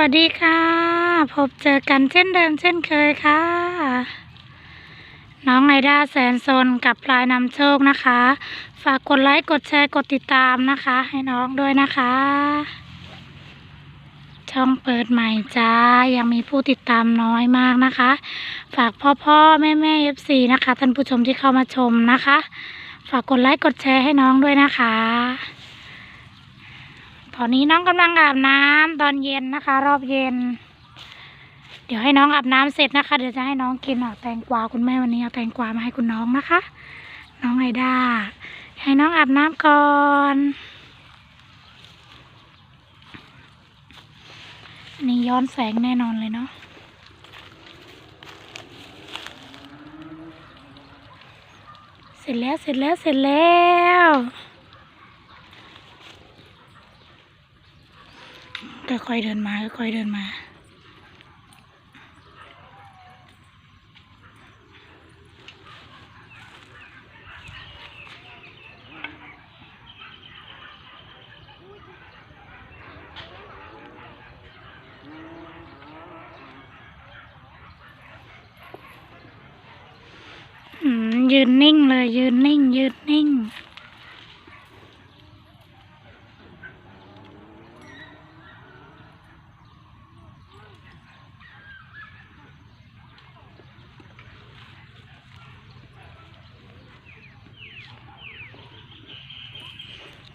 วัสดีค่ะ พบเจอกันเช่นเดิมเช่นเคยค่ะ น้องไอด้าแสนโซนกับพลายนำโชคนะคะ ฝากกดไลค์กดแชร์กดติดตามนะคะ ให้น้องด้วยนะคะ ช่องเปิดใหม่จ้า ยังมีผู้ติดตามน้อยมากนะคะ ฝากพ่อพ่อแม่แม่เอฟซีนะคะ ท่านผู้ชมที่เข้ามาชมนะคะ ฝากกดไลค์กดแชร์ให้น้องด้วยนะคะ ตอนนี้น้องกำลังอาบน้ำตอนเย็นนะคะ รอบเย็น เดี๋ยวให้น้องอาบน้ำเสร็จนะคะ เดี๋ยวจะให้น้องกินอะแตงกวาคุณแม่วันนี้เอาแตงกวามาให้คุณน้องนะคะ น้องไอด้าให้น้องอาบน้ำก่อนอันนี่ย้อนแสงแน่นอนเลยเนาะเสร็จแล้วเสร็จแล้วเสร็จแล้ว ค่อยๆเดินมาค่อยๆเดินมาอืมยืนนิ่งเลยยืนนิ่ง ยืนนิ่ง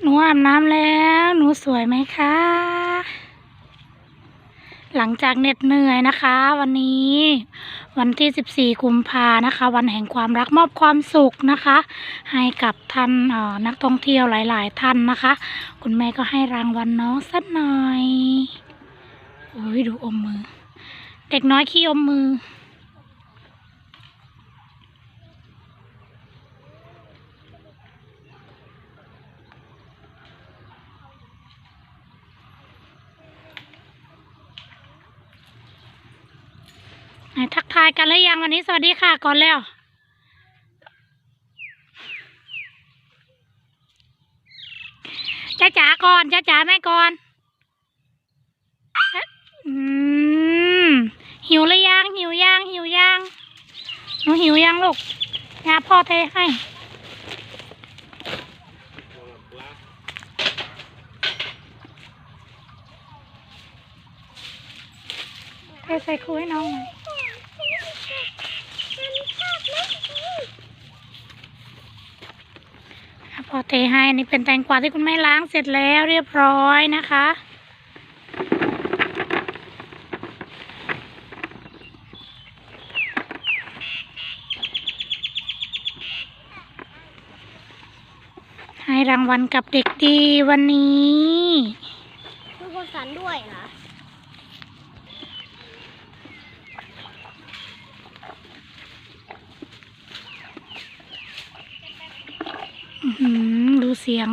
หนูอาบน้ำแล้ว หนูสวยไหมคะ หลังจากเหน็ดเหนื่อยนะคะ วันนี้ วันที่ 14 กุมภานะคะ วันแห่งความรักมอบความสุขนะคะ ให้กับท่านออนักท่องเที่ยวหลาย ๆ ท่านนะคะ คุณแม่ก็ให้รางวัลน้องสักหน่อย โอ้ยดูอมมือ เด็กน้อยขี้อมมือ ไหนทักทายกันแล้วยังวันนี้ สวัสดีค่ะก่อนแล้ว จ้าจ๋าก่อนจ้าจ๋าแม่ก่อนอืมหิวหรือยังหิวยังหิวยังหนูหิวยังลูกยาพ่อเทให้เทใส่ครูให้น้องหน่อย พอ เทให้นี่เป็นแตงกวาที่คุณแม่ล้างเสร็จแล้วเรียบร้อยนะคะ ให้รางวัลกับเด็กดีวันนี้คือคนสันด้วยเหรอ อื้อหือดู เสียง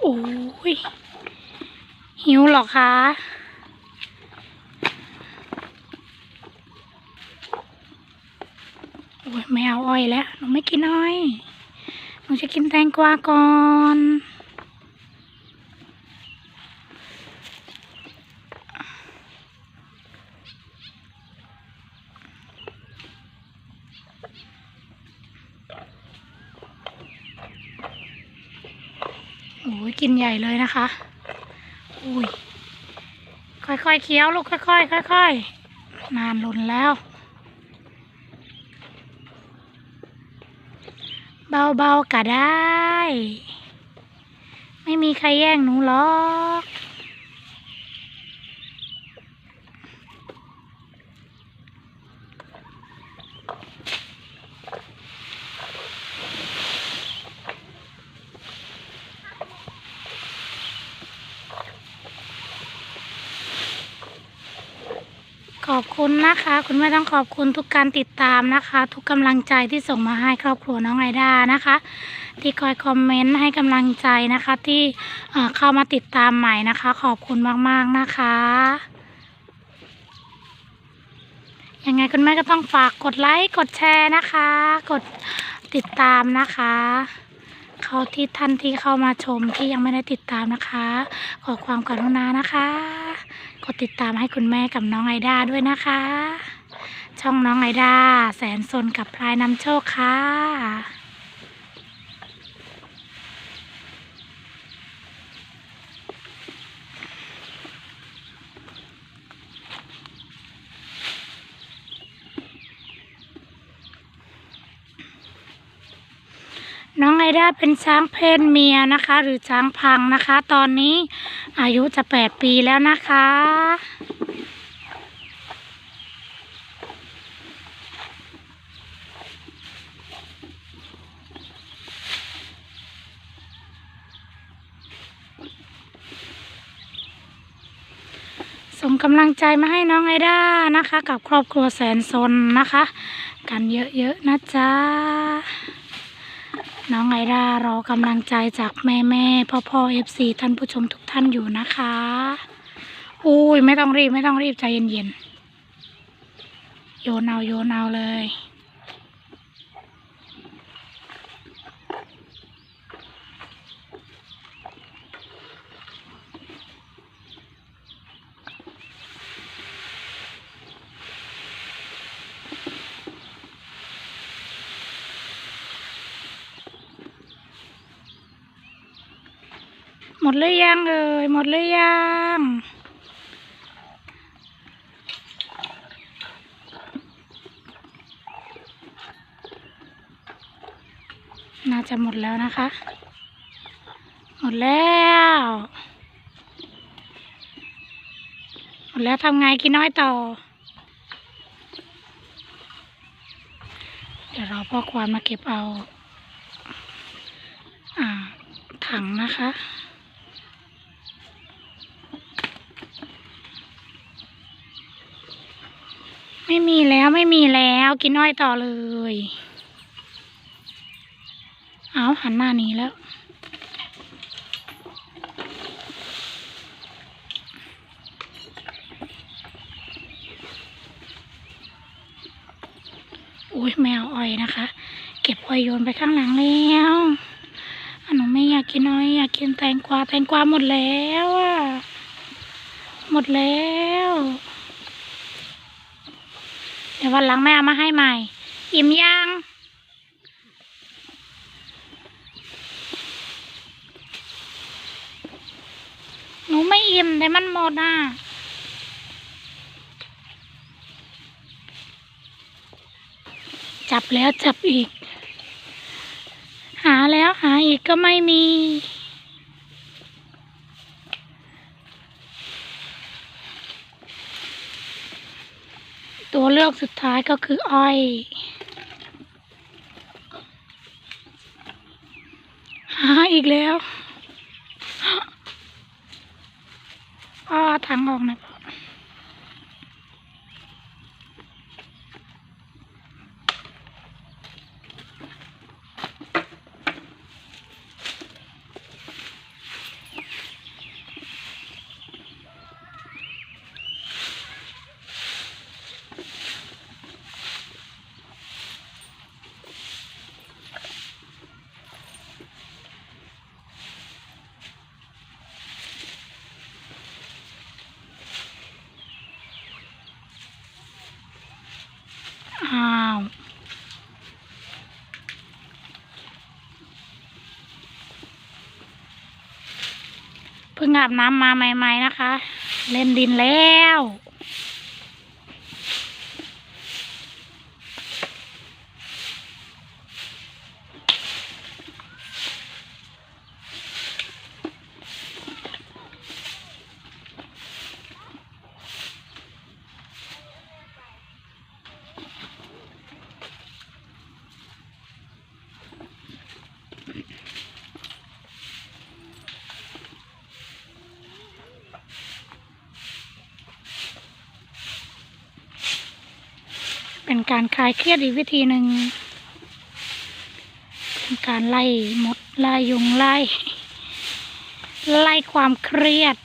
โอ้ย หิวหรอคะโอ้ยไม่เอาอ้อยแล้ว ไม่กินอ้อยหนูจะกินแตงกวาก่อนโอ้ยกินใหญ่เลยนะคะ อุ้ย ค่อยๆเคี้ยวลูกค่อยๆค่อยๆนานหล่นแล้ว เบาๆก็ได้ ไม่มีใครแย่งหนูหรอก อบคุณนะคะ คุณแม่ต้องขอบคุณทุกการติดตามนะคะ ทุกกำลังใจที่ส่งมาให้ครอบครัวน้องไอดานะคะ ที่คอยคอมเมนต์ให้กำลังใจนะคะ ที่เอ่อเข้ามาติดตามใหม่นะคะ ขอบคุณมากๆนะคะยังไงคุณแม่ก็ต้องฝากกดไลค์กดแชร์นะคะ กดติดตามนะคะเขาที่ท่านที่เข้ามาชมที่ยังไม่ได้ติดตามนะคะ ขอความกรุณานะคะ กดติดตามให้คุณแม่กับน้องไอด้าด้วยนะคะ ช่องน้องไอด้าแสนสนกับพลายนำโชคค่ะน้องไอด้าเป็นช้างเพศเมียนะคะ หรือช้างพังนะคะ ตอนนี้ อายุจะแปดปีแล้วนะคะ ส่งกำลังใจมาให้น้องไอด้านะคะ กับครอบครัวแสนสนนะคะ กันเยอะๆนะจ๊ะ น้องไอดารอกำลังใจจากแม่แม่พ่อพ่อเอฟซีท่านผู้ชมทุกท่านอยู่นะคะอุ้ยไม่ต้องรีบไม่ต้องรีบใจเย็นๆโยนเอาโยนเอาเลย หมดหรือยังเอ่ยหมดหรือยังน่าจะหมดแล้วนะคะ หมดแล้ว หมดแล้วทำไงกินน้อยต่อ เดี๋ยวเราพ่อควานมาเก็บเอา อ่า ถังนะคะ ไม่มีแล้วไม่มีแล้วกินน้อยต่อเลย เอาหันหน้านี้แล้วอุ้ยแมวอ้อยนะคะ เก็บอ้อยโยนไปข้างหลังแล้วอันหนูไม่อยากกินอ้อยอยากกินแตงกวาแตงกวาหมดแล้วอะหมดแล้ว เดี๋ยววันหลังแม่เอามาให้ใหม่ อิ่มยังหนูไม่อิ่มแต่มันหมดอะจับแล้วจับอีก หาแล้วหาอีกก็ไม่มี ตัวเลือกสุดท้ายก็คืออ้อย หาอีกแล้วอ้อทางออกหนะาว เพิ่งอาบน้ำมาใหม่ ๆ นะคะ เล่นดินแล้ว เป็นการคลายเครียดอีกวิธีหนึ่งเป็นการไล่มดไล่ยุงไล่ไล่ความเครียด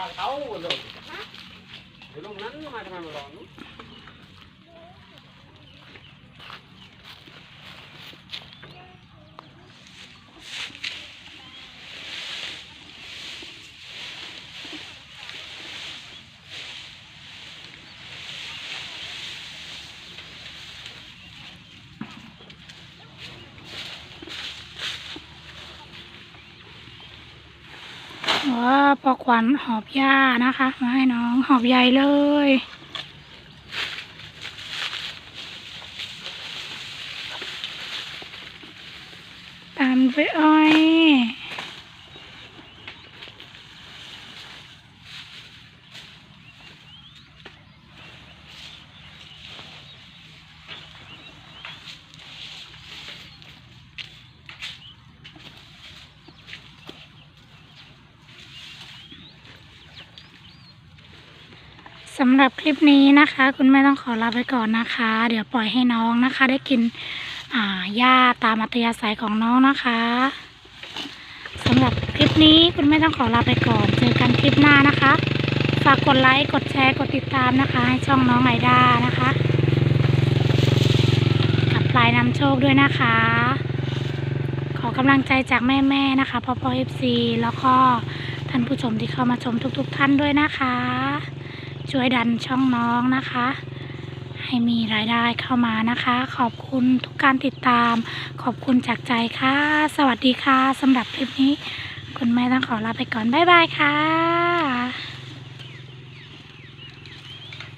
ถึงร่างเขาเลยเดี๋ยวลงนั้นทำไมทำไมมาลองนู้น ว้า ปอขวัญหอบหญ้านะคะ มาให้น้องหอบใหญ่เลย ตามไปอ้อย สำหรับคลิปนี้นะคะ คุณแม่ต้องขอลาไปก่อนนะคะ เดี๋ยวปล่อยให้น้องนะคะ ได้กินอ่าหญ้าตามอัธยาศัยของน้องนะคะสำหรับคลิปนี้คุณแม่ต้องขอลาไปก่อน เจอกันคลิปหน้านะคะ ฝากกดไลค์ กดแชร์ กดติดตามนะคะ ให้ช่องน้องไอด้านะคะ กับปลายนำโชคด้วยนะคะ ขอกำลังใจจากแม่ๆนะคะพ่อพ่อเอฟซีแล้วก็ท่านผู้ชมที่เข้ามาชมทุก ๆ ท่านด้วยนะคะ ช่วยดันช่องน้องนะคะ ให้มีรายได้เข้ามานะคะ ขอบคุณทุกการติดตาม ขอบคุณจากใจค่ะ สวัสดีค่ะสำหรับคลิปนี้ คุณแม่ต้องขอลาไปก่อน บ๊ายบายค่ะ